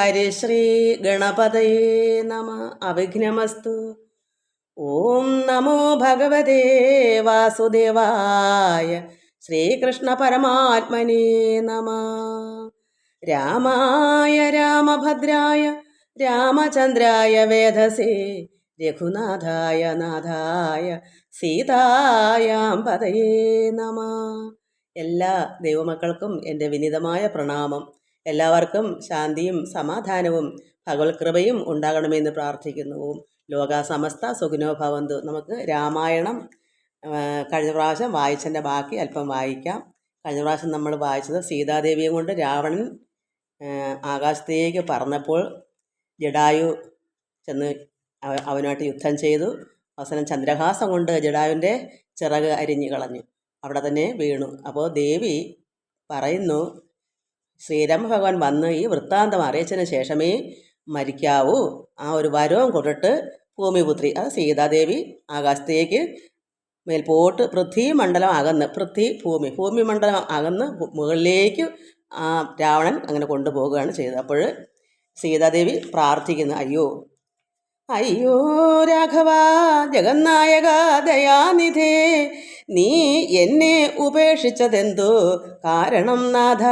ഹരിശ്രീ ഗണപതയേ നമ അവിഘ്നമസ്തു ഓം നമോ ഭഗവതേ വാസുദേവായ ശ്രീകൃഷ്ണ പരമാത്മനേ നമ രാമായ രാമഭദ്രായ രാമചന്ദ്രായ വേദസേ രഘുനാഥായ നാഥായ സീതായാം പതയേ നമ എല്ലാ ദൈവമക്കൾക്കും എന്റെ വിനിതമായ പ്രണാമം. എല്ലാവർക്കും ശാന്തിയും സമാധാനവും ഭഗവത്കൃപയും ഉണ്ടാകണമെന്ന് പ്രാർത്ഥിക്കുന്നു. ലോകാസമസ്ത സുഖിനോ ഭവന്തു. നമുക്ക് രാമായണം കഴിഞ്ഞ പ്രാവശ്യം വായിച്ചതിന്റെ ബാക്കി അല്പം വായിക്കാം. കഴിഞ്ഞ പ്രാവശ്യം നമ്മൾ വായിച്ചത് സീതാദേവിയെ കൊണ്ട് രാവണൻ ആകാശത്തേക്ക് പറന്നപ്പോൾ ജഡായു ചെന്ന് അവ- അവനുമായിട്ട് യുദ്ധം ചെയ്തു. അവസാനം ചന്ദ്രഹാസം കൊണ്ട് ജഡായുവിന്റെ ചിറക് അരിഞ്ഞു കളഞ്ഞു. അവിടെ തന്നെ വീണു. അപ്പോൾ ദേവി പറയുന്നു ശ്രീരാമ ഭഗവാൻ വന്ന് ഈ വൃത്താന്തം അറിയിച്ചതിന് ശേഷമേ മരിക്കാവൂ. ആ ഒരു വരവും കൊണ്ടിട്ട് ഭൂമിപുത്രി അത് സീതാദേവി ആകാശത്തേക്ക് മേൽപോട്ട് പൃഥ്വി മണ്ഡലം അകന്ന് പൃഥ്വി ഭൂമി ഭൂമി മണ്ഡലം അകന്ന് മുകളിലേക്ക് ആ രാവണൻ അങ്ങനെ കൊണ്ടുപോവുകയാണ് ചെയ്തത്. അപ്പോൾ സീതാദേവി പ്രാർത്ഥിക്കുന്നു അയ്യോ അയ്യോ രാഘവ ജഗന്നായക ദയാനിധേ നീ എന്നെ ഉപേക്ഷിച്ചതെന്തോ? കാരണം നാഥ.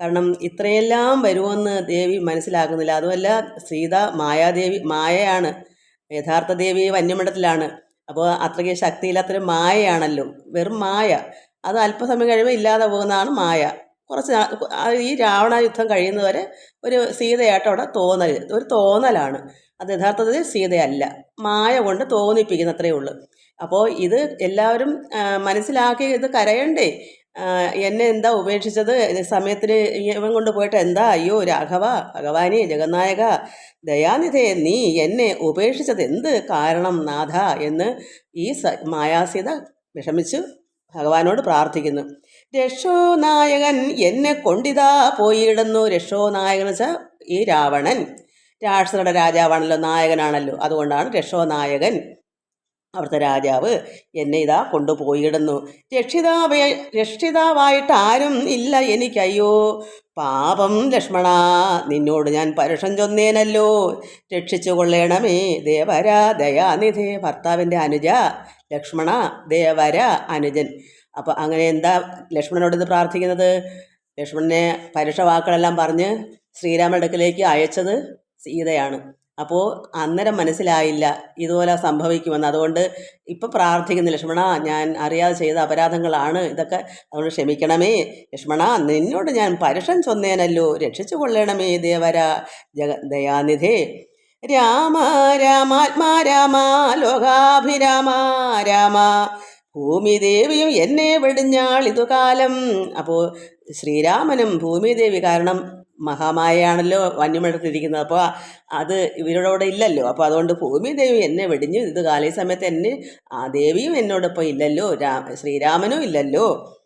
കാരണം ഇത്രയെല്ലാം വരുമെന്ന് ദേവി മനസ്സിലാക്കുന്നില്ല അതുമല്ല സീത മായാദേവി മായയാണ്. യഥാർത്ഥ ദേവി വന്യമണ്ഡലത്തിലാണ് അപ്പോൾ അത്രയ്ക്ക് ശക്തിയില്ലാത്തൊരു മായയാണല്ലോ. വെറും മായ. അത് അല്പസമയം കഴിയുമ്പോൾ ഇല്ലാതെ പോകുന്നതാണ് മായ. കുറച്ച് ഈ രാവണ യുദ്ധം കഴിയുന്നവരെ ഒരു സീതയായിട്ട് അവിടെ തോന്നൽ ഒരു തോന്നലാണ്. അത് യഥാർത്ഥത്തിൽ സീതയല്ല. മായ കൊണ്ട് തോന്നിപ്പിക്കുന്നത്രേ ഉള്ളൂ. അപ്പോൾ ഇത് എല്ലാവരും മനസ്സിലാക്കി ഇത് കരയണ്ടേ? എന്നെ എന്താ ഉപേക്ഷിച്ചത്? സമയത്തിന് ഇവൻ കൊണ്ട് പോയിട്ട് എന്താ? അയ്യോ രാഘവ ഭഗവാനെ ജഗന്നായക ദയാനിധേ നീ എന്നെ ഉപേക്ഷിച്ചത് എന്ത് കാരണം നാഥ എന്ന് ഈ മായാസീത വിഷമിച്ച് ഭഗവാനോട് പ്രാർത്ഥിക്കുന്നു. രക്ഷോ നായകൻ എന്നെ കൊണ്ടിതാ പോയിടുന്നു. രക്ഷോ നായകൻ വെച്ചാൽ ഈ രാവണൻ. രാക്ഷസരുടെ രാജാവാണല്ലോ നായകനാണല്ലോ. അതുകൊണ്ടാണ് രക്ഷോ നായകൻ അവിടുത്തെ രാജാവ് എന്നെ ഇതാ കൊണ്ടുപോയിടുന്നു. രക്ഷിതാവേ രക്ഷിതാവായിട്ട് ആരും ഇല്ല എനിക്കയ്യോ. പാപം ലക്ഷ്മണ നിന്നോട് ഞാൻ പരുഷം ചൊന്നേനല്ലോ. രക്ഷിച്ചു കൊള്ളേണമേ ദേവര ദയാനിധേ ഭർത്താവിന്റെ അനുജ ലക്ഷ്മണ ദേവര അനുജൻ. അപ്പോൾ അങ്ങനെ എന്താ ലക്ഷ്മണനോട് ഇത് പ്രാർത്ഥിക്കുന്നത്? ലക്ഷ്മണനെ പരുഷ വാക്കുകളെല്ലാം പറഞ്ഞ് ശ്രീരാമടുക്കിലേക്ക് അയച്ചത് സീതയാണ്. അപ്പോൾ അന്നേരം മനസ്സിലായില്ല ഇതുപോലെ സംഭവിക്കുമെന്ന്. അതുകൊണ്ട് ഇപ്പം പ്രാർത്ഥിക്കുന്നു ലക്ഷ്മണ ഞാൻ അറിയാതെ ചെയ്ത അപരാധങ്ങളാണ് ഇതൊക്കെ. അതുകൊണ്ട് ക്ഷമിക്കണമേ ലക്ഷ്മണ നിന്നോട് ഞാൻ പരുഷൻ ചൊന്നേനല്ലോ. രക്ഷിച്ചു കൊള്ളണമേ ദേവര ജഗ ദയാനിധേ. രാമ രാമാത്മാ രാമ ലോകാഭിരാമ രാമ. ഭൂമിദേവിയും എന്നെ വെടിഞ്ഞാൾ ഇതുകാലം അപ്പോൾ ശ്രീരാമനും ഭൂമിദേവി കാരണം മഹാമായയാണല്ലോ വന്യമൃഗത്തിരിക്കുന്നത്. അപ്പോൾ അത് ഇവരോടവിടെ ഇല്ലല്ലോ. അപ്പോൾ അതുകൊണ്ട് ഭൂമി ദേവി എന്നെ വെടിഞ്ഞു. ഇത് കാലയ സമയത്ത് എന്നെ ആ ദേവിയും എന്നോടൊപ്പം ഇല്ലല്ലോ. രാ ശ്രീരാമനും ഇല്ലല്ലോ.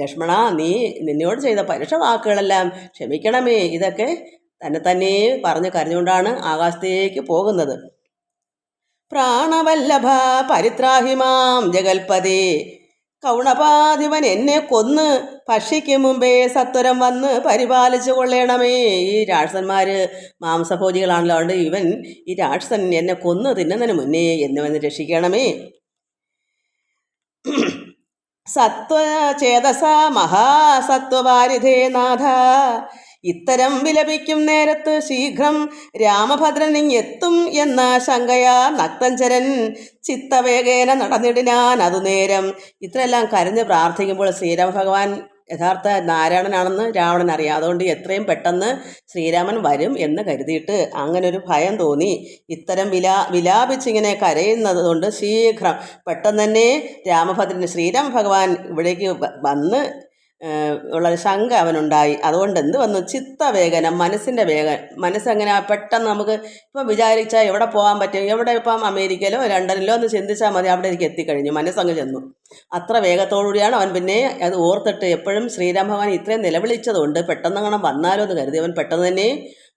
ലക്ഷ്മണ നീ നിന്നോട് ചെയ്ത പരുഷ വാക്കുകളെല്ലാം ക്ഷമിക്കണമേ. ഇതൊക്കെ തന്നെ തന്നെ പറഞ്ഞു കരഞ്ഞുകൊണ്ടാണ് ആകാശത്തേക്ക് പോകുന്നത്. പ്രാണവല്ലഭ പരിത്രാഹിമാം ജഗൽപതേ. കൗണപാധിപൻ എന്നെ കൊന്ന് പക്ഷിക്ക് മുമ്പേ സത്വരം വന്ന് പരിപാലിച്ചു കൊള്ളണമേ. ഈ രാക്ഷസന്മാർ മാംസഭോജികളാണല്ലോ. അതുകൊണ്ട് ഇവൻ ഈ രാക്ഷസൻ എന്നെ കൊന്ന് തിന്നുന്നതിന് മുന്നേ എന്നെ വന്ന് രക്ഷിക്കണമേ. സത്വചേതസ മഹാസത്വവാരിധേ നാഥ. ഇത്തരം വിലപിക്കും നേരത്ത് ശീഘ്രം രാമഭദ്രൻ എത്തും എന്ന ശങ്കയാ നക്തഞ്ചരൻ. ചിത്തവേഗേന നടന്നിടിനാൻ അതു നേരം. ഇത്രയെല്ലാം കരഞ്ഞ് പ്രാർത്ഥിക്കുമ്പോൾ ശ്രീരാമ ഭഗവാൻ യഥാർത്ഥ നാരായണനാണെന്ന് രാവണൻ അറിയാം. അതുകൊണ്ട് എത്രയും പെട്ടെന്ന് ശ്രീരാമൻ വരും എന്ന് കരുതിയിട്ട് അങ്ങനെ ഒരു ഭയം തോന്നി. ഇത്തരം വിലാ വിലാപിച്ചിങ്ങനെ കരയുന്നത് കൊണ്ട് ശീഘ്രം പെട്ടെന്ന് തന്നെ രാമഭദ്രൻ ശ്രീരാമ ഭഗവാൻ ഇവിടേക്ക് വന്ന് ഏഹ്, ഉള്ള ഒരു ശങ്ക അവനുണ്ടായി. അതുകൊണ്ട് എന്ത് വന്നു? ചിത്തവേഗനം മനസ്സിന്റെ വേഗം. മനസ്സെങ്ങനെ പെട്ടെന്ന് നമുക്ക് ഇപ്പം വിചാരിച്ചാൽ എവിടെ പോകാൻ പറ്റും? എവിടെ ഇപ്പം അമേരിക്കയിലോ ലണ്ടനിലോ ഒന്ന് ചിന്തിച്ചാൽ മതി അവിടെ എനിക്ക് എത്തിക്കഴിഞ്ഞു. മനസ്സങ്ങ് ചെന്നു. അത്ര വേഗത്തോടുകൂടിയാണ് അവൻ പിന്നെ അത് ഓർത്തിട്ട് എപ്പോഴും ശ്രീരാം ഭഗവാൻ ഇത്രയും നിലവിളിച്ചതുകൊണ്ട് പെട്ടെന്ന് അങ്ങനെ വന്നാലോ എന്ന് കരുതി. അവൻ പെട്ടെന്ന് തന്നെ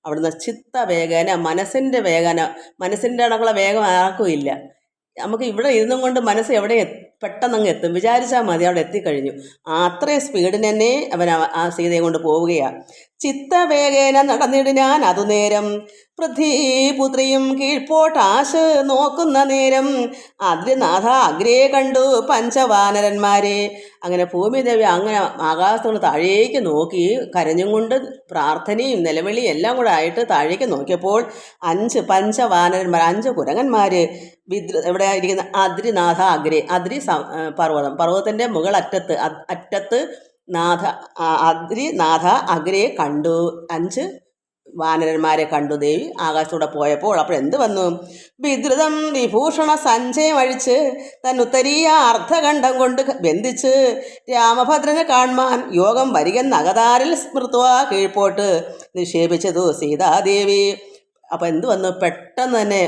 അവിടുന്ന് ചിത്തവേഗന മനസ്സിന്റെ വേഗന മനസ്സിന്റെ കണക്കുള്ള വേഗം ആക്കുകയില്ല നമുക്ക് ഇവിടെ ഇരുന്നും കൊണ്ട് മനസ്സ് എവിടെ എ- പെട്ടെന്ന് അങ്ങ് എത്തും. വിചാരിച്ചാൽ മതി അവിടെ എത്തിക്കഴിഞ്ഞു. അത്രയും സ്പീഡിന് തന്നെ അവൻ ആ സീതയെ കൊണ്ട് പോവുകയാണ് ചിത്തവേഗേന നടന്നിടിനാൻ അതു നേരം. പൃഥ്വീപുത്രിയും കീഴ്പോട്ടാശ് നോക്കുന്ന നേരം. അതിനാഥ അഗ്രേ കണ്ടു പഞ്ചവാനരന്മാരെ. അങ്ങനെ ഭൂമിദേവി അങ്ങനെ ആകാശത്തോട് താഴേക്ക് നോക്കി. കരഞ്ഞും കൊണ്ട് പ്രാർത്ഥനയും നിലവിളിയും എല്ലാം കൂടെ ആയിട്ട് താഴേക്ക് നോക്കിയപ്പോൾ അഞ്ച് പഞ്ചവാനരന്മാർ അഞ്ച് കുരങ്ങന്മാർ വിദ്ര ഇവിടെ ഇരിക്കുന്ന അദ്രിനാഥ അഗ്രേ അദ്രി പർവതം. പർവതത്തിന്റെ മുകളറ്റത്ത് അറ്റത്ത് നാഥ അഗ്രി നാഥ അഗ്രേ കണ്ടു. അഞ്ച് വാനരന്മാരെ കണ്ടു ദേവി. ആകാശത്തൂടെ പോയപ്പോൾ അപ്പോൾ എന്ത് വന്നു? വിദ്രുതം വിഭൂഷണ സഞ്ചയം അഴിച്ച് തൻ ഉത്തരീയ അർദ്ധഖണ്ഡം കൊണ്ട് ബന്ധിച്ച് രാമഭദ്രനെ കാണുവാൻ യോഗം വരികെന്ന അകതാരിൽ സ്മൃത്വ കീഴ്പോട്ട് നിക്ഷേപിച്ചതു സീതാദേവി. അപ്പോൾ എന്ത് വന്നു? പെട്ടെന്ന് തന്നെ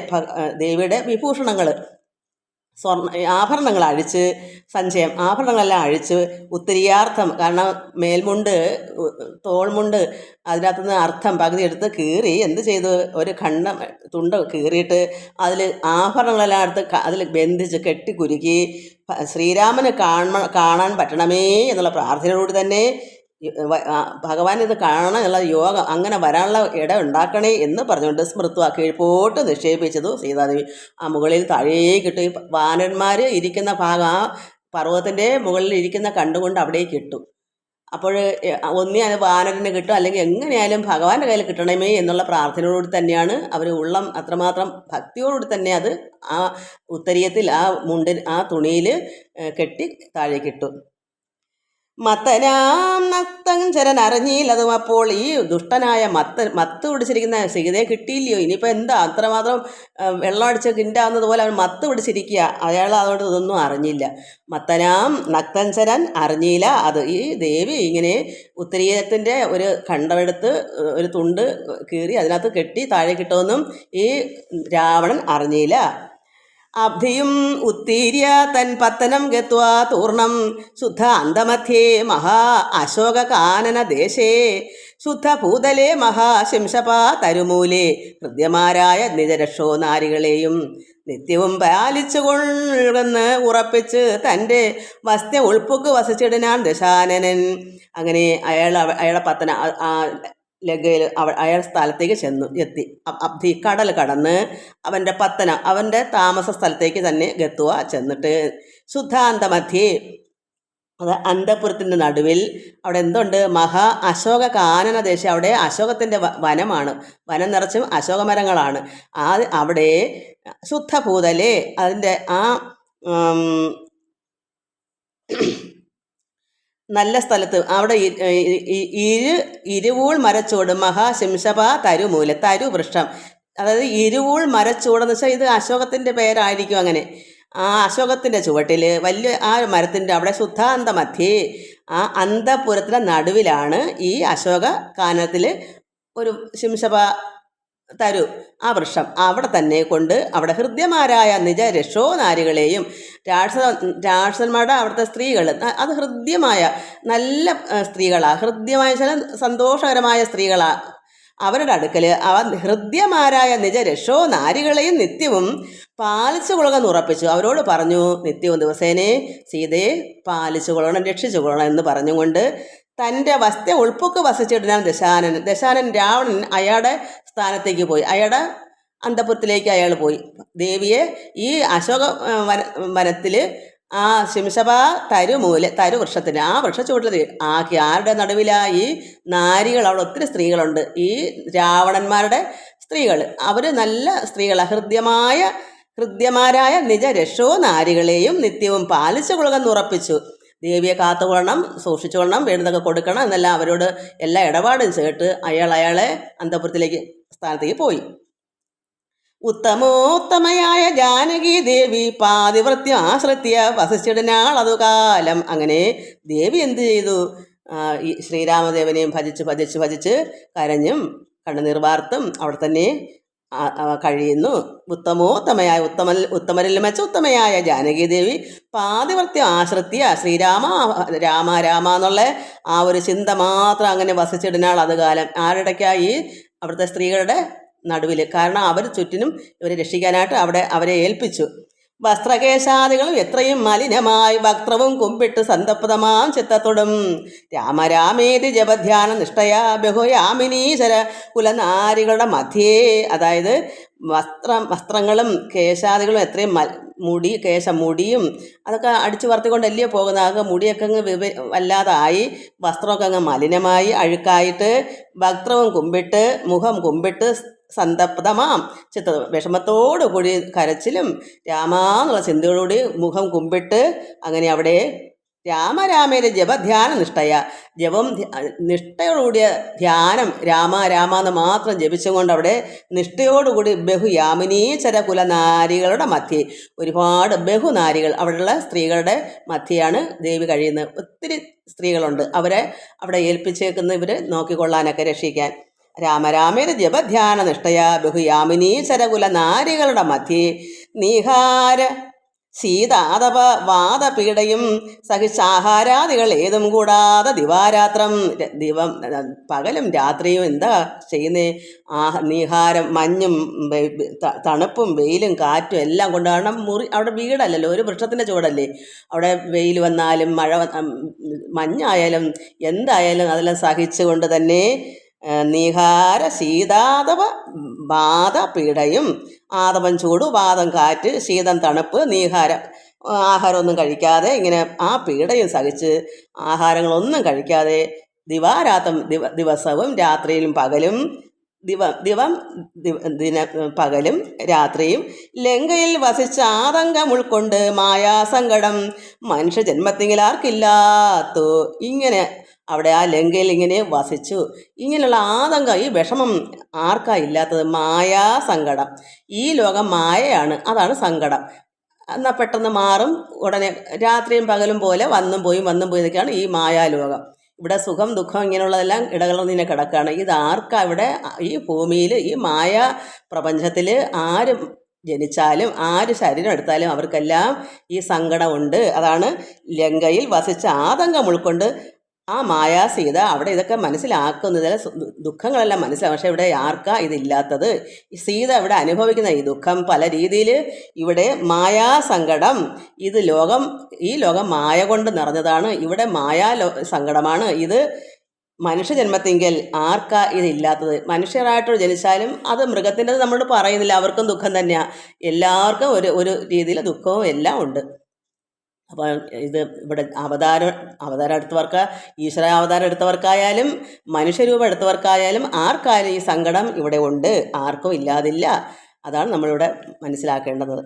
ദേവിയുടെ വിഭൂഷണങ്ങൾ സ്വർണ ആഭരണങ്ങൾ അഴിച്ച് സഞ്ചയം ആഭരണങ്ങളെല്ലാം അഴിച്ച് ഉത്തരിയാർത്ഥം കാരണം മേൽമുണ്ട് തോൾമുണ്ട് അതിനകത്തു നിന്ന് അർത്ഥം പകുതി എടുത്ത് കീറി എന്ത് ചെയ്തു? ഒരു ഖണ്ഡം തുണ്ട് കീറിയിട്ട് അതിൽ ആഭരണങ്ങളെല്ലാം എടുത്ത് അതിൽ ബന്ധിച്ച് കെട്ടിക്കുരുക്കി ശ്രീരാമന് കാണ കാണാൻ പറ്റണമേ എന്നുള്ള പ്രാർത്ഥനയോട് തന്നെ ഭഗവാൻ ഇത് കാണാനുള്ള യോഗം അങ്ങനെ വരാനുള്ള ഇട ഉണ്ടാക്കണേ എന്ന് പറഞ്ഞുകൊണ്ട് സ്മൃത്വ കീഴ്പോട്ട് നിക്ഷേപിച്ചതു സീതാദേവി. ആ മുകളിൽ താഴേക്കിട്ടു ഈ വാനന്മാർ ഇരിക്കുന്ന ഭാഗം ആ പർവതത്തിന്റെ മുകളിൽ ഇരിക്കുന്ന കണ്ടുകൊണ്ട് അവിടേക്ക് ഇട്ടു. അപ്പോൾ ഒന്നേ അത് വാനരന് കിട്ടും അല്ലെങ്കിൽ എങ്ങനെയായാലും ഭഗവാന്റെ കയ്യിൽ കിട്ടണമേ എന്നുള്ള പ്രാർത്ഥനയോടുകൂടി തന്നെയാണ് അവർ ഉള്ളം അത്രമാത്രം ഭക്തിയോടുകൂടി തന്നെ അത് ആ ഉത്തരീയത്തിൽ ആ മുണ്ടിൽ ആ തുണിയിൽ കെട്ടി താഴേക്കിട്ടു മത്തനാം നക്തഞ്ചരൻ അറിഞ്ഞില്ലതും അപ്പോൾ ഈ ദുഷ്ടനായ മത്ത മത്ത് പിടിച്ചിരിക്കുന്ന സീതയെ കിട്ടിയില്ലയോ? ഇനിയിപ്പോൾ എന്താ? അത്രമാത്രം വെള്ളം അടിച്ച് കിണ്ടാവുന്നതുപോലെ അവൻ മത്ത് പിടിച്ചിരിക്കുക. അയാൾ അതുകൊണ്ട് ഇതൊന്നും അറിഞ്ഞില്ല. മത്തനാം നക്തഞ്ചരൻ അറിഞ്ഞില്ല. അത് ഈ ദേവി ഇങ്ങനെ ഉത്തരീയത്തിന്റെ ഒരു കണ്ടമെടുത്ത് ഒരു തുണ്ട് കീറി അതിനകത്ത് കെട്ടി താഴെ കിട്ടുമെന്നും ഈ രാവണൻ അറിഞ്ഞില്ല. അബ്ധിയും ഉത്തീര്യ തൻ പത്തനം ഗത്വാ തൂർണം. ശുദ്ധ അന്തമധ്യേ മഹാ അശോക കാനന ദേശേ. ശുദ്ധ ഭൂതലേ മഹാശിംശപാ തരുമൂലേ. ഹൃദ്യമാരായ നിജരക്ഷോ നാരികളെയും നിത്യവും പാലിച്ചുകൊണ്ടെന്ന് ഉറപ്പിച്ച് തന്റെ വസ്ത്യ ഉൾപ്പൊക്ക് വസിച്ചിടനാൻ ദശാനനൻ. അങ്ങനെ അയാൾ അയാളെ പത്തന ലഗയിൽ അവ അയാൾ സ്ഥലത്തേക്ക് ചെന്നു എത്തി. അബ്ദി കടൽ കടന്ന് അവന്റെ പത്തന അവന്റെ താമസ സ്ഥലത്തേക്ക് തന്നെ ഗത്തുവ ചെന്നിട്ട് ശുദ്ധാന്തമധ്യേ അത് അന്തപുരത്തിന്റെ നടുവിൽ അവിടെ എന്തുണ്ട്? മഹാ അശോക കാനന ദേശം. അവിടെ അശോകത്തിന്റെ വനമാണ്. വനം നിറച്ചും അശോകമരങ്ങളാണ്. ആ അവിടെ ശുദ്ധഭൂതലേ അതിന്റെ ആ നല്ല സ്ഥലത്ത് അവിടെ ഇരു ഇരുവൂൾ മരച്ചൂട് മഹാശിംശപ തരുമൂല തരു വൃക്ഷം അതായത് ഇരുവൂൾ മരച്ചൂടെന്ന് വെച്ചാൽ ഇത് അശോകത്തിന്റെ പേരായിരിക്കും അങ്ങനെ. ആ അശോകത്തിന്റെ ചുവട്ടിൽ വലിയ ആ മരത്തിന്റെ അവിടെ ശുദ്ധാന്ത മധ്യേ ആ അന്തപുരത്തിന്റെ നടുവിലാണ് ഈ അശോക കാനത്തിൽ ഒരു ശിംശപ തരു. ആ വൃക്ഷം അവിടെ തന്നെ കൊണ്ട് അവിടെ ഹൃദ്യമാരായ നിജ രക്ഷോ നാരികളെയും രാക്ഷസ രാക്ഷസന്മാരുടെ അവിടുത്തെ സ്ത്രീകൾ അത് ഹൃദ്യമായ നല്ല സ്ത്രീകളാണ് ഹൃദ്യമായ ചില സന്തോഷകരമായ സ്ത്രീകളാണ് അവരുടെ അടുക്കൽ അവ ഹൃദ്യമാരായ നിജ രക്ഷോ നാരികളെയും നിത്യവും പാലിച്ചു കൊള്ളുക ഉറപ്പിച്ചു. അവരോട് പറഞ്ഞു നിത്യവും ദിവസേനെ സീതയെ പാലിച്ചു കൊള്ളണം രക്ഷിച്ചു കൊള്ളണം എന്ന് പറഞ്ഞുകൊണ്ട് തന്റെ വസ്ത്യ ഉൾപ്പൊക്ക് വസിച്ചിടുന്ന ദശാനൻ ദശാനൻ രാവണൻ അയാളുടെ സ്ഥാനത്തേക്ക് പോയി. അയാളുടെ അന്തപുരത്തിലേക്ക് അയാൾ പോയി. ദേവിയെ ഈ അശോക വന വനത്തിൽ ആ ശിംശപ തരുമൂല തരു വൃക്ഷത്തിന് ആ വൃക്ഷ വൃക്ഷച്ചുവട്ടിൽ ആക്കി ആരുടെ നടുവിലായി നാരികൾ അവിടെ ഒത്തിരി സ്ത്രീകളുണ്ട്. ഈ രാവണന്മാരുടെ സ്ത്രീകൾ അവർ നല്ല സ്ത്രീകൾ ഹൃദ്യമായ ഹൃദ്യമാരായ നിജ രക്ഷോ നാരികളെയും നിത്യവും പാലിച്ചു കൊള്ളുക ഉറപ്പിച്ചു ദേവിയെ കാത്തുകൊള്ളണം സൂക്ഷിച്ചുകൊള്ളണം വേണ്ടതൊക്കെ കൊടുക്കണം എന്നെല്ലാം അവരോട് എല്ലാ ഇടപാടും ചേട്ട് അയാൾ അയാളെ അന്തപുരത്തിലേക്ക് സ്ഥാനത്തേക്ക് പോയി. ഉത്തമോത്തമയായ ജാനകി ദേവി പാതിവൃത്യം ആശ്രിത്യ വസിച്ചിടനാളതു കാലം അങ്ങനെ ദേവി എന്ത് ചെയ്തു? ഈ ശ്രീരാമദേവനെയും ഭജിച്ച് ഭജിച്ച് ഭജിച്ച് കരഞ്ഞും കണ്ണുനീർ വാർത്തും അവിടെ തന്നെ കഴിയുന്നു. ഉത്തമോത്തമയായ ഉത്തമ ഉത്തമരിൽ മെച്ച ഉത്തമയായ ജാനകി ദേവി പാതിവൃത്യം ആശ്രിത്യ ശ്രീരാമ രാമ രാമ എന്നുള്ള ആ ഒരു ചിന്ത മാത്രം അങ്ങനെ വസിച്ചിടുന്നാൾ അത് കാലം. ആരുടെക്കായി അവിടുത്തെ സ്ത്രീകളുടെ നടുവിൽ കാരണം അവർ ചുറ്റിനും ഇവരെ രക്ഷിക്കാനായിട്ട് അവിടെ അവരെ ഏൽപ്പിച്ചു. വസ്ത്രകേശാദികളും എത്രയും മലിനമായി വക്ത്രവും കുമ്പിട്ട് സന്തപ്തമാം ചിത്തത്തോടും രാമരാമേതി ജപധ്യാന നിഷ്ഠയാ ബഹുയാമിനീശ്വര കുലനാരികളുടെ മധ്യേ അതായത് വസ്ത്രം വസ്ത്രങ്ങളും കേശാദികളും എത്രയും മുടി കേശമുടിയും അതൊക്കെ അടിച്ചു വർത്തിക്കൊണ്ടല്ലയോ പോകുന്നത്? ആകെ മുടിയൊക്കെ അങ്ങ് വിവ വല്ലാതായി വസ്ത്രമൊക്കെ അങ്ങ് മലിനമായി അഴുക്കായിട്ട് വസ്ത്രവും കുമ്പിട്ട് മുഖം കുമ്പിട്ട് സന്തപ്തമാം. ചിത്ത വിഷമത്തോടു കൂടി കരച്ചിലും രാമാന്നുള്ള ചിന്തയോടുകൂടി മുഖം കുമ്പിട്ട് അങ്ങനെ അവിടെ രാമരാമേന്റെ ജപധ്യാന നിഷ്ഠയ. ജപം നിഷ്ഠയോടുകൂടിയ ധ്യാനം രാമ രാമ എന്ന് മാത്രം ജപിച്ചുകൊണ്ട് അവിടെ നിഷ്ഠയോടുകൂടി ബഹുയാമിനീചര കുലനാരികളുടെ മധ്യേ ഒരുപാട് ബഹുനാരികൾ അവിടെയുള്ള സ്ത്രീകളുടെ മധ്യയാണ് ദേവി കഴിയുന്നത്. ഒത്തിരി സ്ത്രീകളുണ്ട്. അവരെ അവിടെ ഏൽപ്പിച്ചേക്കുന്ന ഇവർ നോക്കിക്കൊള്ളാനൊക്കെ രക്ഷിക്കാൻ. രാമരാമേന ജപധ്യാന നിഷ്ഠയ ബഹുയാമിനീ സരകുല നാരികളുടെ മധ്യേ. നീഹാര ശീതാതപ വാദപീഡയും സഹിച്ചാഹാരാദികൾ ഏതും കൂടാതെ ദിവാരാത്രം ദിവം പകലും രാത്രിയും എന്താ ചെയ്യുന്നേ? ആഹ നീഹാരം മഞ്ഞും തണുപ്പും വെയിലും കാറ്റും എല്ലാം കൊണ്ട് കാരണം മുറി അവിടെ വീടല്ലല്ലോ ഒരു വൃക്ഷത്തിന്റെ ചുവടല്ലേ. അവിടെ വെയിൽ വന്നാലും മഴ മഞ്ഞായാലും എന്തായാലും അതെല്ലാം സഹിച്ചുകൊണ്ട് തന്നെ ആ, നീഹാര ശീതാതപ ബാധ പീഡയും ആതപം ചൂട് വാദം കാറ്റ് ശീതം തണുപ്പ് നീഹാരം ആഹാരമൊന്നും കഴിക്കാതെ ഇങ്ങനെ ആ പീഡയും സഹിച്ച് ആഹാരങ്ങളൊന്നും കഴിക്കാതെ ദിവാരാത്രം ദിവ ദിവസവും രാത്രിയിലും പകലും ദിവ ദിവം ദിന പകലും രാത്രിയും ലങ്കയിൽ വസിച്ച ആതങ്കം ഉൾക്കൊണ്ട് മായാസങ്കടം. മനുഷ്യജന്മത്തിങ്കിലാർക്കില്ലാത്തോ ഇങ്ങനെ അവിടെ ആ ലങ്കയിൽ ഇങ്ങനെ വസിച്ചു. ഇങ്ങനെയുള്ള ആതങ്കം ഈ വിഷമം ആർക്കാ ഇല്ലാത്തത്? മായാ സങ്കടം. ഈ ലോകം മായയാണ് അതാണ് സങ്കടം. എന്നാൽ പെട്ടെന്ന് മാറും ഉടനെ രാത്രിയും പകലും പോലെ വന്നും പോയും വന്നും പോയി ഈ മായാലോകം ഇവിടെ സുഖം ദുഃഖം ഇങ്ങനെയുള്ളതെല്ലാം ഇടകലർന്നിങ്ങനെ കിടക്കുകയാണ്. ഇത് ആർക്കാ ഇവിടെ ഈ ഭൂമിയിൽ ഈ മായ പ്രപഞ്ചത്തിൽ ആരും ജനിച്ചാലും ആര് ശരീരം എടുത്താലും അവർക്കെല്ലാം ഈ സങ്കടമുണ്ട്. അതാണ് ലങ്കയിൽ വസിച്ച ആതങ്കം ഉൾക്കൊണ്ട് ആ മായാ സീത അവിടെ ഇതൊക്കെ മനസ്സിലാക്കുന്നത് ദുഃഖങ്ങളെല്ലാം മനസ്സിലാവും പക്ഷെ ഇവിടെ ആർക്കാ ഇതില്ലാത്തത്? സീത ഇവിടെ അനുഭവിക്കുന്ന ഈ ദുഃഖം പല രീതിയിൽ ഇവിടെ മായാ സങ്കടം ഇത് ലോകം ഈ ലോകം മായ കൊണ്ട് നിറഞ്ഞതാണ്. ഇവിടെ മായാ സങ്കടമാണ്. ഇത് മനുഷ്യജന്മത്തിങ്കിൽ ആർക്കാ ഇതില്ലാത്തത്? മനുഷ്യരായിട്ട് ജനിച്ചാലും അത് മൃഗത്തിന്റെ നമ്മളോട് പറയുന്നില്ല. അവർക്കും ദുഃഖം തന്നെയാണ് എല്ലാവർക്കും ഒരു ഒരു രീതിയിൽ ദുഃഖവും എല്ലാം ഉണ്ട്. അപ്പോൾ ഇത് ഇവിടെ അവതാരം അവതാരം എടുത്തവർക്ക് ഈശ്വര അവതാരം എടുത്തവർക്കായാലും മനുഷ്യരൂപം എടുത്തവർക്കായാലും ആർക്കായാലും ഈ സങ്കടം ഇവിടെ ഉണ്ട്. ആർക്കും ഇല്ലാതില്ല. അതാണ് നമ്മളിവിടെ മനസ്സിലാക്കേണ്ടത്.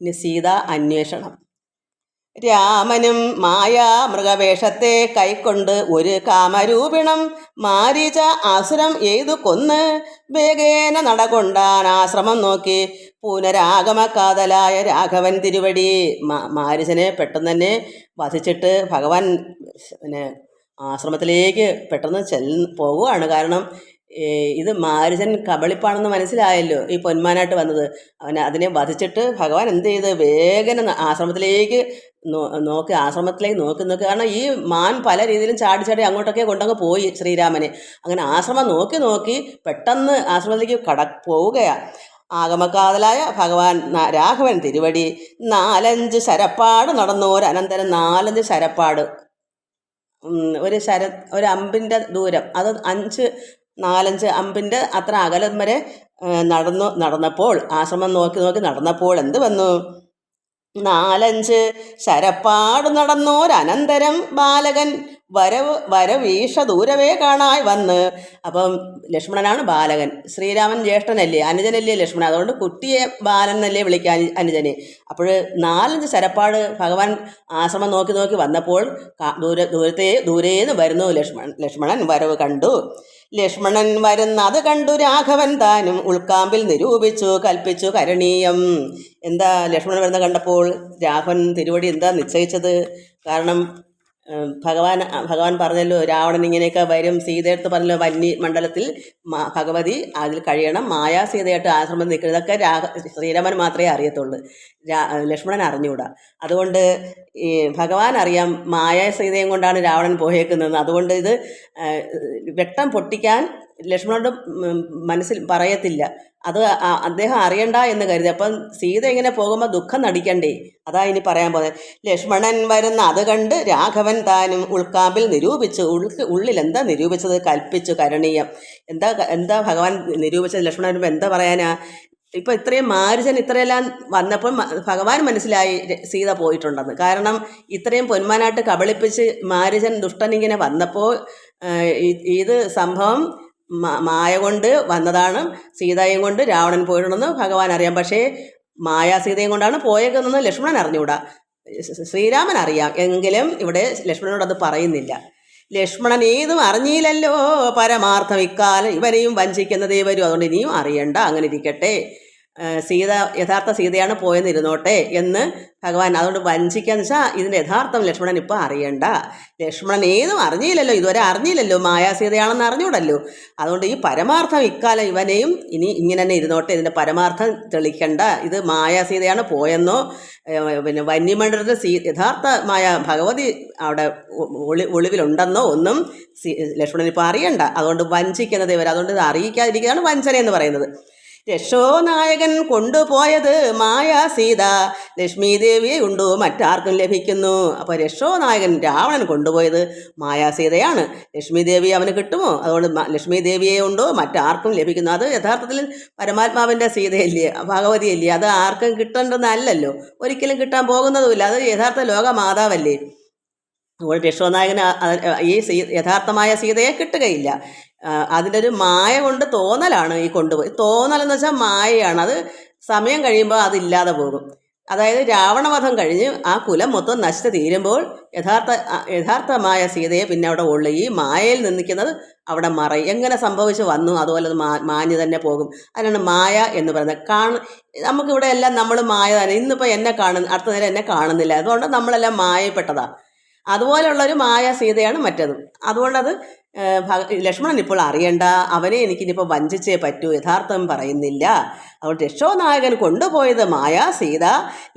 ഇനി സീത അന്വേഷണം. രാമനും മായാ മൃഗവേഷത്തെ കൈക്കൊണ്ട് ഒരു കാമരൂപിണം മാരീച ആസുരം എയ്തു കൊന്ന് വേഗേന നടകൊണ്ടാൻ ആശ്രമം നോക്കി പുനരാഗമക്കാതലായ രാഘവൻ തിരുവടി മാരീചനെ പെട്ടെന്ന് തന്നെ വധിച്ചിട്ട് ഭഗവാൻ പിന്നെ ആശ്രമത്തിലേക്ക് പെട്ടെന്ന് ചെല്ല പോവുകയാണ്. കാരണം ഇത് മാരുജൻ കബളിപ്പാണെന്ന് മനസ്സിലായല്ലോ ഈ പൊന്മാനായിട്ട് വന്നത്. അവൻ അതിനെ വധിച്ചിട്ട് ഭഗവാൻ എന്ത് ചെയ്ത്? വേഗം ആശ്രമത്തിലേക്ക് നോക്കി ആശ്രമത്തിലേക്ക് നോക്കി നോക്കി. കാരണം ഈ മാൻ പല രീതിയിലും ചാടി ചാടി അങ്ങോട്ടൊക്കെ കൊണ്ടങ്ങ് പോയി ശ്രീരാമനെ. അങ്ങനെ ആശ്രമം നോക്കി നോക്കി പെട്ടെന്ന് ആശ്രമത്തിലേക്ക് കട പോവുകയാണ് ആഗമക്കാതലായ ഭഗവാൻ രാഘവൻ തിരുവടി നാലഞ്ച് ശരപ്പാട് നടന്നോരനന്തരം നാലഞ്ച് ശരപ്പാട്. ഒരു ശര ഒരു അമ്പിന്റെ ദൂരം. അത് അഞ്ച് നാലഞ്ച് അമ്പിന്റെ അത്ര അകലം വരെ നടന്നു നടന്നപ്പോൾ ആശ്രമം നോക്കി നോക്കി നടന്നപ്പോൾ എന്ത് വന്നു? നാലഞ്ച് ശരപ്പാട് നടന്നോരനന്തരം ബാലകൻ വരവ് വരവീഷ ദൂരമേ കാണായി വന്ന്. അപ്പം ലക്ഷ്മണനാണ് ബാലകൻ. ശ്രീരാമൻ ജ്യേഷ്ഠനല്ലേ? അനുജനല്ലേ ലക്ഷ്മണൻ? അതുകൊണ്ട് കുട്ടിയെ ബാലൻ എന്നല്ലേ വിളിക്കുക അനു അനുജനെ. അപ്പോൾ നാലഞ്ച് ശരപ്പാട് ഭഗവാൻ ആശ്രമം നോക്കി നോക്കി വന്നപ്പോൾ ദൂര ദൂരത്തെ ദൂരേന്ന് വരുന്നു ലക്ഷ്മണൻ ലക്ഷ്മണൻ വരവ് കണ്ടു. ലക്ഷ്മണൻ വരുന്നത് കണ്ടു രാഘവൻ താനും. ഉൾക്കാമ്പിൽ നിരൂപിച്ചു കൽപ്പിച്ചു കരണീയം. എന്താ ലക്ഷ്മണൻ വരുന്ന കണ്ടപ്പോൾ രാഘവൻ തിരുവടി എന്താ നിശ്ചയിച്ചത്? കാരണം ഭഗവാൻ ഭഗവാൻ പറഞ്ഞല്ലോ രാവണൻ ഇങ്ങനെയൊക്കെ വരും. സീതയെടുത്ത് പറഞ്ഞല്ലോ വന്യ മണ്ഡലത്തിൽ ഭഗവതി അതിൽ കഴിയണം. മായാ സീതയായിട്ട് ആശ്രമം നിൽക്കുന്നത് ഇതൊക്കെ രാഘ ശ്രീരാമൻ മാത്രമേ അറിയത്തുള്ളൂ. രാ ലക്ഷ്മണൻ അറിഞ്ഞുകൂടാ. അതുകൊണ്ട് ഈ ഭഗവാൻ അറിയാം മായാ സീതയും കൊണ്ടാണ് രാവണൻ പോയേക്കുന്നത്. അതുകൊണ്ട് ഇത് വെട്ടം പൊട്ടിക്കാൻ ലക്ഷ്മണനോട് മനസ്സിൽ പറയത്തില്ല. അത് അദ്ദേഹം അറിയണ്ട എന്ന് കരുതി. അപ്പം സീത ഇങ്ങനെ പോകുമ്പോൾ ദുഃഖം നടിക്കണ്ടേ? അതാ ഇനി പറയാൻ പോകുന്നത് ലക്ഷ്മണൻ വരുന്ന അത് കണ്ട് രാഘവൻ താനും ഉൾക്കാമ്പിൽ നിരൂപിച്ചു. ഉൾക്ക് ഉള്ളിൽ എന്താ നിരൂപിച്ചത്? കൽപ്പിച്ചു കരണീയം. എന്താ എന്താ ഭഗവാൻ നിരൂപിച്ചത്? ലക്ഷ്മണൻ വരുമ്പോൾ എന്താ പറയാനാ? ഇപ്പൊ ഇത്രയും മാരുജൻ ഇത്രയെല്ലാം വന്നപ്പോൾ ഭഗവാൻ മനസ്സിലായി സീത പോയിട്ടുണ്ടെന്ന്. കാരണം ഇത്രയും പൊന്മാനായിട്ട് കബളിപ്പിച്ച് മാരുജൻ ദുഷ്ടൻ ഇങ്ങനെ വന്നപ്പോൾ ഇത് സംഭവം മായ കൊണ്ട് വന്നതാണ് സീതയും കൊണ്ട് രാവണൻ പോയിട്ടുണ്ടെന്ന് ഭഗവാൻ അറിയാം. പക്ഷേ മായ സീതയും കൊണ്ടാണ് പോയേക്കുന്നതെന്ന് ലക്ഷ്മണൻ അറിഞ്ഞുകൂടാ ശ്രീരാമൻ അറിയാം. എങ്കിലും ഇവിടെ ലക്ഷ്മണനോട് അത് പറയുന്നില്ല. ലക്ഷ്മണൻ ഏതും അറിഞ്ഞില്ലല്ലോ. പരമാർത്ഥം ഇക്കാലം ഇവരെയും വഞ്ചിക്കുന്നതേ വരും അതുകൊണ്ട് ഇനിയും അറിയണ്ട. അങ്ങനെ ഇരിക്കട്ടെ. സീത യഥാർത്ഥ സീതയാണ് പോയെന്ന് ഇരുന്നോട്ടെ എന്ന് ഭഗവാൻ അതുകൊണ്ട് വഞ്ചിക്കാന്ന് വെച്ചാൽ ഇതിന്റെ യഥാർത്ഥം ലക്ഷ്മണൻ ഇപ്പോൾ അറിയണ്ട. ലക്ഷ്മണൻ ഏതും അറിഞ്ഞില്ലല്ലോ ഇതുവരെ അറിഞ്ഞില്ലല്ലോ മായാസീതയാണെന്ന് അറിഞ്ഞൂടല്ലോ. അതുകൊണ്ട് ഈ പരമാർത്ഥം ഇക്കാലം ഇവനെയും ഇനി ഇങ്ങനെ തന്നെ ഇരുന്നോട്ടെ ഇതിന്റെ പരമാർത്ഥം തെളിക്കണ്ട. ഇത് മായാസീതയാണ് പോയെന്നോ പിന്നെ വന്യമണ്ഡലത്തിൽ സീ യഥാർത്ഥമായ ഭഗവതി അവിടെ ഒളി ഒളിവിലുണ്ടെന്നോ ഒന്നും സീ ലക്ഷ്മണൻ ഇപ്പോൾ അറിയണ്ട. അതുകൊണ്ട് വഞ്ചിക്കുന്നത് ഇവർ അതുകൊണ്ട് ഇത് അറിയിക്കാതിരിക്കുകയാണ് വഞ്ചന എന്ന് പറയുന്നത്. രക്ഷോനായകൻ കൊണ്ടുപോയത് മായ സീത. ലക്ഷ്മി ദേവിയെ ഉണ്ടോ മറ്റാർക്കും ലഭിക്കുന്നു. അപ്പോൾ രക്ഷോനായകൻ രാവണൻ കൊണ്ടുപോയത് മായാസീതയാണ് ലക്ഷ്മി ദേവി അവന് കിട്ടുമോ? അതുകൊണ്ട് ലക്ഷ്മി ദേവിയെ ഉണ്ടോ മറ്റാർക്കും ലഭിക്കുന്നു. അത് യഥാർത്ഥത്തിൽ പരമാത്മാവിന്റെ സീതയല്ലേ ഭഗവതിയല്ലേ. അത് ആർക്കും കിട്ടേണ്ടതല്ലല്ലോ. ഒരിക്കലും കിട്ടാൻ പോകുന്നതുമില്ല. അത് യഥാർത്ഥ ലോകമാതാവല്ലേ. അതുകൊണ്ട് രക്ഷോനായകന് ഈ യഥാർത്ഥമായ സീതയെ കിട്ടുകയില്ല. അതിന്റെ ഒരു മായ കൊണ്ട് തോന്നലാണ് ഈ കൊണ്ടുപോയി. തോന്നലെന്ന് വെച്ചാൽ മായയാണ്. അത് സമയം കഴിയുമ്പോൾ അതില്ലാതെ പോകും. അതായത് രാവണവധം കഴിഞ്ഞ് ആ കുലം മൊത്തം നശിച്ചു തീരുമ്പോൾ യഥാർത്ഥ യഥാർത്ഥമായ സീതയെ പിന്നെ അവിടെ ഉള്ളു. ഈ മായയിൽ നിന്നിക്കുന്നത് അവിടെ മറയും. എങ്ങനെ സംഭവിച്ചു വന്നു? അതുപോലെ അത് മാ മാഞ്ഞു തന്നെ പോകും. അതിനാണ് മായ എന്ന് പറയുന്നത്. കാണ നമുക്കിവിടെ എല്ലാം നമ്മൾ മായ തന്നെ. ഇന്നിപ്പോൾ എന്നെ കാണുന്നു അടുത്ത നേരം എന്നെ കാണുന്നില്ല. അതുകൊണ്ട് നമ്മളെല്ലാം മായപ്പെട്ടതാണ് അതുപോലെയുള്ളൊരു മായ സീതയാണ് മറ്റത്. അതുകൊണ്ടത് ലക്ഷ്മണൻ ഇപ്പോൾ അറിയണ്ട അവനെ എനിക്കിനിപ്പോൾ വഞ്ചിച്ചേ പറ്റൂ യഥാർത്ഥം പറയുന്നില്ല. അതുകൊണ്ട് രക്ഷോനായകൻ കൊണ്ടുപോയത് മായ സീത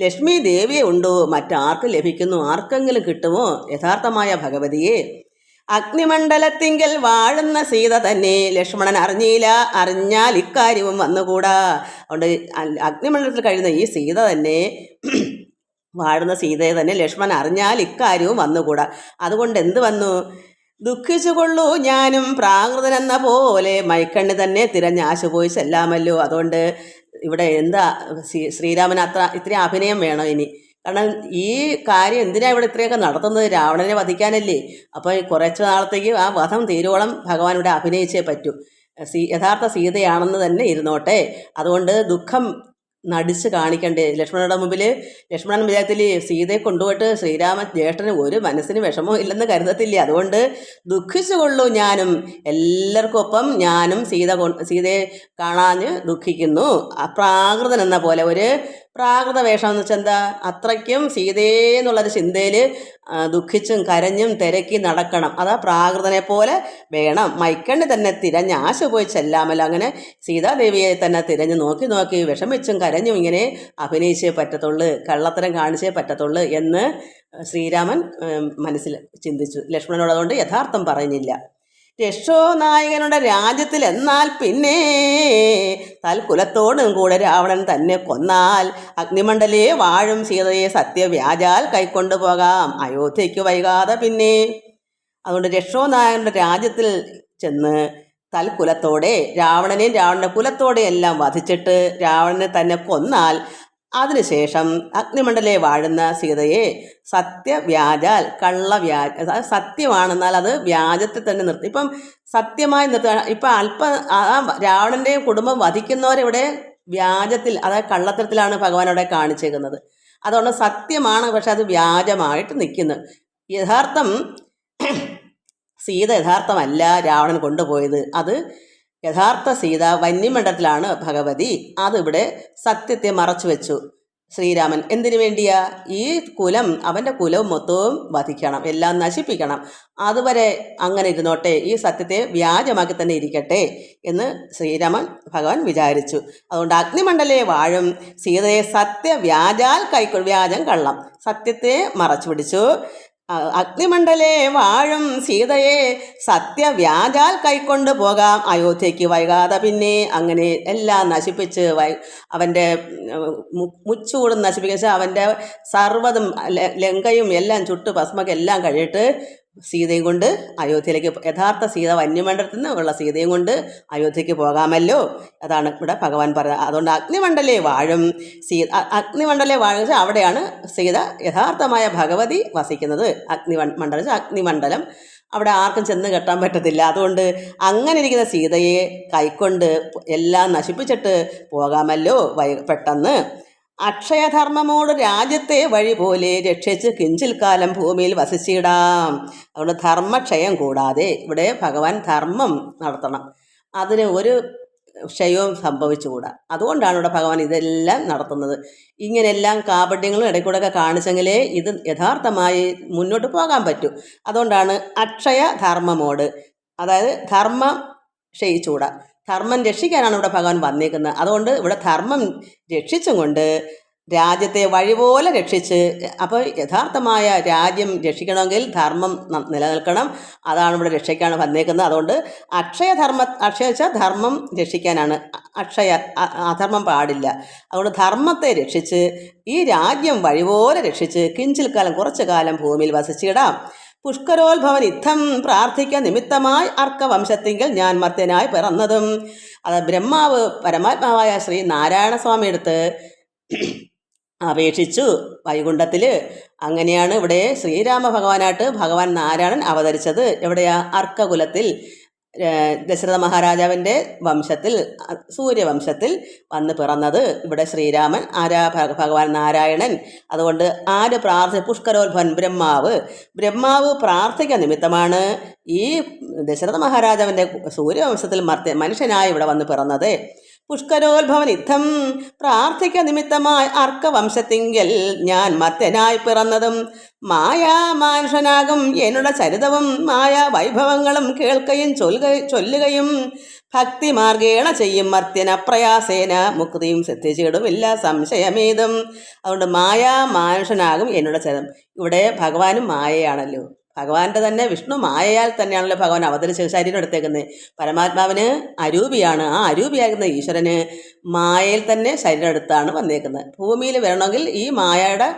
ലക്ഷ്മി ദേവിയെ ഉണ്ടോ മറ്റാർക്ക് ലഭിക്കുന്നു ആർക്കെങ്കിലും കിട്ടുമോ യഥാർത്ഥമായ ഭഗവതിയെ. അഗ്നിമണ്ഡലത്തിങ്കൽ വാഴുന്ന സീത തന്നെ ലക്ഷ്മണൻ അറിഞ്ഞില്ല അറിഞ്ഞാൽ ഇക്കാര്യവും വന്നുകൂടാ. അതുകൊണ്ട് അഗ്നിമണ്ഡലത്തിൽ കഴിയുന്ന ഈ സീത തന്നെ വാഴുന്ന സീതയെ തന്നെ ലക്ഷ്മണൻ അറിഞ്ഞാൽ ഇക്കാര്യവും വന്നുകൂടാ. അതുകൊണ്ട് എന്ത് വന്നു? ദുഃഖിച്ചുകൊള്ളൂ ഞാനും പ്രാകൃതനെന്ന പോലെ. മൈക്കണ്ണി തന്നെ തിരഞ്ഞാശു ആശുപോയി ചെല്ലാമല്ലോ. അതുകൊണ്ട് ഇവിടെ എന്താ ശ്രീരാമൻ അത്ര ഇത്രയും അഭിനയം വേണം ഇനി. കാരണം ഈ കാര്യം എന്തിനാ ഇവിടെ ഇത്രയൊക്കെ നടത്തുന്നത്? രാവണനെ വധിക്കാനല്ലേ. അപ്പോൾ കുറച്ച് നാളത്തേക്ക് ആ വധം തീരുവോളം ഭഗവാൻ ഇവിടെ അഭിനയിച്ചേ പറ്റൂ. സീ യഥാർത്ഥ സീതയാണെന്ന് തന്നെ ഇരുന്നോട്ടെ. അതുകൊണ്ട് ദുഃഖം നടിച്ച് കാണിക്കണ്ടേ? ലക്ഷ്മണയുടെ മുമ്പിൽ ലക്ഷ്മണൻ വിചാരത്തിൽ സീതയെ കൊണ്ടുപോയിട്ട് ശ്രീരാമ ജ്യേഷ്ഠന് ഒരു മനസ്സിന് വിഷമവും ഇല്ലെന്ന് കരുതത്തില്ല? അതുകൊണ്ട് ദുഃഖിച്ചുകൊള്ളൂ ഞാനും. എല്ലാവർക്കൊപ്പം ഞാനും സീത സീതയെ കാണാഞ്ഞ് ദുഃഖിക്കുന്നു. അപ്രാകൃതൻ എന്ന പോലെ ഒരു പ്രാകൃത വേഷം എന്ന് വെച്ചാൽ എന്താ? അത്രയ്ക്കും സീതേ എന്നുള്ളൊരു ചിന്തയിൽ ദുഃഖിച്ചും കരഞ്ഞും തിരക്കി നടക്കണം. അതാ പ്രാകൃതനെ പോലെ വേണം. മൈക്കണ്ണി തന്നെ തിരഞ്ഞ് ആശ പോയി ചെല്ലാമല്ലോ. അങ്ങനെ സീതാദേവിയെ തന്നെ തിരഞ്ഞ് നോക്കി നോക്കി വിഷമിച്ചും കരഞ്ഞും ഇങ്ങനെ അഭിനയിച്ചേ പറ്റത്തുള്ളൂ കള്ളത്തരം കാണിച്ചേ പറ്റത്തുള്ളൂ എന്ന് ശ്രീരാമൻ മനസ്സിൽ ചിന്തിച്ചു. ലക്ഷ്മണനോട് അതുകൊണ്ട് യഥാർത്ഥം പറഞ്ഞില്ല. രക്ഷോനായകനുടെ രാജ്യത്തിൽ എന്നാൽ പിന്നെ തൽക്കുലത്തോടും കൂടെ രാവണൻ തന്നെ കൊന്നാൽ അഗ്നിമണ്ഡലേ വാഴും സീതയെ സത്യവ്യാജാൽ കൈക്കൊണ്ടു പോകാം. അയോധ്യയ്ക്ക് വൈകാതെ പിന്നെ. അതുകൊണ്ട് രക്ഷോനായകന്റെ രാജ്യത്തിൽ ചെന്ന് തൽക്കുലത്തോടെ രാവണനെയും രാവണന്റെ കുലത്തോടെ എല്ലാം വധിച്ചിട്ട് രാവണനെ തന്നെ കൊന്നാൽ അതിനുശേഷം അഗ്നിമണ്ഡലെ വാഴുന്ന സീതയെ സത്യവ്യാജാൽ കള്ളവ്യാജ സത്യമാണെന്നാൽ അത് വ്യാജത്തെ തന്നെ നിർത്തി. ഇപ്പം സത്യമായി നിർത്തുക ഇപ്പം അല്പ ആ രാവണന്റെ കുടുംബം വധിക്കുന്നവരിവിടെ വ്യാജത്തിൽ അതായത് കള്ളത്തരത്തിലാണ് ഭഗവാൻ അവിടെ കാണിച്ചേക്കുന്നത്. അതുകൊണ്ട് സത്യമാണ് പക്ഷെ അത് വ്യാജമായിട്ട് നിൽക്കുന്നു. യഥാർത്ഥം സീത യഥാർത്ഥമല്ല രാവണൻ കൊണ്ടുപോയത്. അത് യഥാർത്ഥ സീത വന്യമണ്ഡലത്തിലാണ് ഭഗവതി. അതിവിടെ സത്യത്തെ മറച്ചു വെച്ചു. ശ്രീരാമൻ എന്തിനു വേണ്ടിയാ? ഈ കുലം അവന്റെ കുലവും മൊത്തവും വധിക്കണം എല്ലാം നശിപ്പിക്കണം. അതുവരെ അങ്ങനെ ഇരുന്നോട്ടെ ഈ സത്യത്തെ വ്യാജമാക്കി തന്നെ ഇരിക്കട്ടെ എന്ന് ശ്രീരാമൻ ഭഗവാൻ വിചാരിച്ചു. അതുകൊണ്ട് അഗ്നിമണ്ഡലെ വാഴും. സീതയെ സത്യവ്യാജാൽ കൈക്കൊ വ്യാജം കള്ളം. സത്യത്തെ മറച്ചു പിടിച്ചു. അഗ്നിമണ്ഡലേ വാഴും സീതയെ സത്യവ്യാജാൽ കൈക്കൊണ്ട് പോകാം. അയോധ്യയ്ക്ക് വൈകാതെ പിന്നെ അങ്ങനെ എല്ലാം നശിപ്പിച്ച് വൈ അവന്റെ മുച്ചൂടും നശിപ്പിച്ച അവന്റെ സർവതും ലങ്കയും എല്ലാം ചുട്ട് ഭസ്മൊക്കെ എല്ലാം കഴിയിട്ട് സീതയും കൊണ്ട് അയോധ്യയിലേക്ക് യഥാർത്ഥ സീത വന്യമണ്ഡലത്തിൽ നിന്ന് ഉള്ള സീതയും കൊണ്ട് അയോധ്യയ്ക്ക് പോകാമല്ലോ. അതാണ് ഇവിടെ ഭഗവാൻ പറയുന്നത് അതുകൊണ്ട് അഗ്നിമണ്ഡലേ വാഴും. സീ അ- അഗ്നിമണ്ഡലേ വാഴും വെച്ചാൽ അവിടെയാണ് സീത യഥാർത്ഥമായ ഭഗവതി വസിക്കുന്നത്. അഗ്നി മണ്ഡലം അഗ്നിമണ്ഡലം. അവിടെ ആർക്കും ചെന്ന് കെട്ടാൻ പറ്റത്തില്ല. അതുകൊണ്ട് അങ്ങനെ ഇരിക്കുന്ന സീതയെ കൈക്കൊണ്ട് എല്ലാം നശിപ്പിച്ചിട്ട് പോകാമല്ലോ വൈ പെട്ടെന്ന്. അക്ഷയധർമ്മമോട് രാജ്യത്തെ വഴി പോലെ രക്ഷിച്ച് കിഞ്ചിൽ കാലം ഭൂമിയിൽ വസിച്ചിടാം. അതുകൊണ്ട് ധർമ്മക്ഷയം കൂടാതെ ഇവിടെ ഭഗവാൻ ധർമ്മം നടത്തണം. അതിന് ഒരു ക്ഷയവും സംഭവിച്ചുകൂടാ. അതുകൊണ്ടാണ് ഇവിടെ ഭഗവാൻ ഇതെല്ലാം നടത്തുന്നത്. ഇങ്ങനെല്ലാം കാപട്യങ്ങളും ഇടയ്ക്കൂടെയൊക്കെ കാണിച്ചെങ്കിലേ ഇത് യഥാർത്ഥമായി മുന്നോട്ട് പോകാൻ പറ്റൂ. അതുകൊണ്ടാണ് അക്ഷയ ധർമ്മമോട് അതായത് ധർമ്മം ക്ഷയിച്ചുകൂടാ. ധർമ്മം രക്ഷിക്കാനാണ് ഇവിടെ ഭഗവാൻ വന്നേക്കുന്നത്. അതുകൊണ്ട് ഇവിടെ ധർമ്മം രക്ഷിച്ചും കൊണ്ട് രാജ്യത്തെ വഴിപോലെ രക്ഷിച്ച് അപ്പോൾ യഥാർത്ഥമായ രാജ്യം രക്ഷിക്കണമെങ്കിൽ ധർമ്മം നിലനിൽക്കണം. അതാണ് ഇവിടെ രക്ഷയ്ക്കാണ് വന്നേക്കുന്നത്. അതുകൊണ്ട് അക്ഷയധർമ്മ അക്ഷയ വെച്ചാൽ ധർമ്മം രക്ഷിക്കാനാണ്. അക്ഷയ അധർമ്മം പാടില്ല. അതുകൊണ്ട് ധർമ്മത്തെ രക്ഷിച്ച് ഈ രാജ്യം വഴിപോലെ രക്ഷിച്ച് കിഞ്ചിൽ കാലം കുറച്ചു കാലം ഭൂമിയിൽ വസിച്ചിടാം. പുഷ്കരോത്ഭവൻ യുദ്ധം പ്രാർത്ഥിക്ക നിമിത്തമായി അർക്കവംശത്തിങ്കിൽ ഞാൻ മർത്യനായി പിറന്നതും. അത് ബ്രഹ്മാവ് പരമാത്മാവായ ശ്രീ നാരായണ നാരായണസ്വാമി എടുത്ത് അപേക്ഷിച്ചു. വൈകുണ്ഠത്തിൽ അങ്ങനെയാണ് ഇവിടെ ശ്രീരാമ ഭഗവാനായിട്ട് ഭഗവാൻ നാരായണൻ അവതരിച്ചത്. എവിടെയാ? അർക്കകുലത്തിൽ. ദശരഥ മഹാരാജാവിന്റെ വംശത്തിൽ സൂര്യവംശത്തിൽ വന്ന് പിറന്നത് ഇവിടെ ശ്രീരാമൻ ആരാ ഭഗവാൻ നാരായണൻ. അതുകൊണ്ട് ആര് പ്രാർത്ഥി പുഷ്കരോത്ഭവൻ ബ്രഹ്മാവ്. ബ്രഹ്മാവ് പ്രാർത്ഥിക്ക നിമിത്തമാണ് ഈ ദശരഥ മഹാരാജാവിന്റെ സൂര്യവംശത്തിൽ മർത്തി മനുഷ്യനായി ഇവിടെ വന്ന് പിറന്നത്. പുഷ്കരോത്ഭവൻ നിധം പ്രാർത്ഥിക്ക നിമിത്തമായി അർക്കവംശത്തിങ്കൽ ഞാൻ മർത്തനായി പിറന്നതും മായാ മാനുഷനാകും ചരിതവും മായാ വൈഭവങ്ങളും കേൾക്കുകയും ചൊല്ലുക ചൊല്ലുകയും ഭക്തി മാർഗേണ ചെയ്യും മർത്യന പ്രയാസേന. മുക്തിയും സിദ്ധിച്ചിടുമില്ല സംശയമേതും. അതുകൊണ്ട് മായാ മാനുഷനാകും ചരിതം. ഇവിടെ ഭഗവാനും മായയാണല്ലോ. ഭഗവാന്റെ തന്നെ വിഷ്ണു മായയാൽ തന്നെയാണല്ലോ ഭഗവാൻ അവതരിച്ച ശരീരം എടുത്തേക്കുന്നത്. പരമാത്മാവിന് അരൂപിയാണ്. ആ അരൂപിയാകുന്ന ഈശ്വരന് മായയിൽ തന്നെ ശരീരം എടുത്താണ് വന്നേക്കുന്നത്. ഭൂമിയിൽ വരണമെങ്കിൽ ഈ മായയുടെ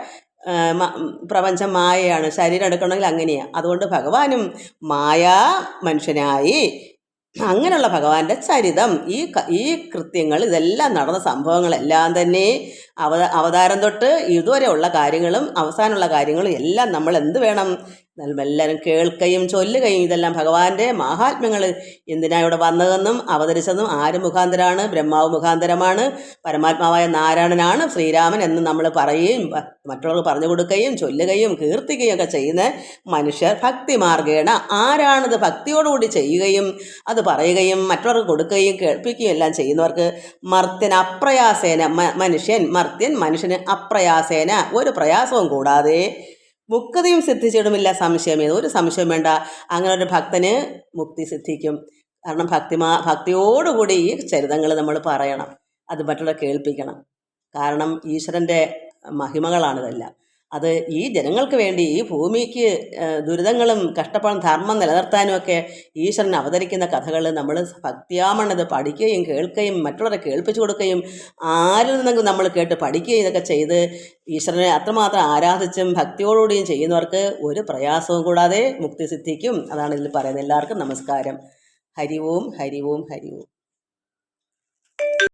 പ്രപഞ്ചം മായയാണ്. ശരീരം എടുക്കണമെങ്കിൽ അങ്ങനെയാണ് അതുകൊണ്ട് ഭഗവാനും മായാ മനുഷ്യനായി. അങ്ങനെയുള്ള ഭഗവാന്റെ ചരിതം ഈ ഈ കൃത്യങ്ങൾ ഇതെല്ലാം നടന്ന സംഭവങ്ങളെല്ലാം തന്നെ അവ അവതാരം തൊട്ട് ഇതുവരെയുള്ള കാര്യങ്ങളും അവസാനമുള്ള കാര്യങ്ങളും എല്ലാം നമ്മൾ എന്ത് വേണം എല്ലാവരും കേൾക്കുകയും ചൊല്ലുകയും ഇതെല്ലാം ഭഗവാന്റെ മഹാത്മ്യങ്ങൾ എന്തിനാ ഇവിടെ വന്നതെന്നും അവതരിച്ചതും ആര് മുഖാന്തരമാണ് ബ്രഹ്മാവ് മുഖാന്തരമാണ്. പരമാത്മാവായ നാരായണനാണ് ശ്രീരാമൻ എന്ന് നമ്മൾ പറയുകയും മറ്റുള്ളവർ പറഞ്ഞു കൊടുക്കുകയും ചൊല്ലുകയും കീർത്തിക്കുകയും ഒക്കെ ചെയ്യുന്ന മനുഷ്യർ ഭക്തി മാർഗേണ ആരാണിത് ഭക്തിയോടുകൂടി ചെയ്യുകയും അത് പറയുകയും മറ്റുള്ളവർക്ക് കൊടുക്കുകയും കേൾപ്പിക്കുകയും എല്ലാം ചെയ്യുന്നവർക്ക് മർത്യൻ അപ്രയാസേന മനുഷ്യൻ മർത്യൻ മനുഷ്യന് അപ്രയാസേന ഒരു പ്രയാസവും കൂടാതെ മുക്തിയും സിദ്ധിച്ചിടുമില്ല സംശയമേ ഒരു സംശയം വേണ്ട. അങ്ങനെ ഒരു ഭക്തന് മുക്തി സിദ്ധിക്കും. കാരണം ഭക്തിമാ ഭക്തിയോടുകൂടി ഈ ചരിതങ്ങൾ നമ്മൾ പറയണം. അത് മറ്റുള്ള കേൾപ്പിക്കണം. കാരണം ഈശ്വരന്റെ മഹിമകളാണിതെല്ലാം അത് ഈ ജനങ്ങൾക്ക് വേണ്ടി ഈ ഭൂമിക്ക് ദുരിതങ്ങളും കഷ്ടപ്പാടും ധർമ്മം നിലനിർത്താനും ഒക്കെ ഈശ്വരൻ അവതരിക്കുന്ന കഥകൾ നമ്മൾ ഭക്തിയാമണ്ണത് പഠിക്കുകയും കേൾക്കുകയും മറ്റുള്ളവരെ കേൾപ്പിച്ചു കൊടുക്കുകയും ആരിൽ നിന്നെങ്കിലും നമ്മൾ കേട്ട് പഠിക്കുകയും ഇതൊക്കെ ചെയ്ത് ഈശ്വരനെ അത്രമാത്രം ആരാധിച്ചും ഭക്തിയോടുകൂടിയും ചെയ്യുന്നവർക്ക് ഒരു പ്രയാസവും കൂടാതെ മുക്തി സിദ്ധിക്കും അതാണ് ഇതിൽ പറയുന്നത്. എല്ലാവർക്കും നമസ്കാരം. ഹരി ഓം ഹരി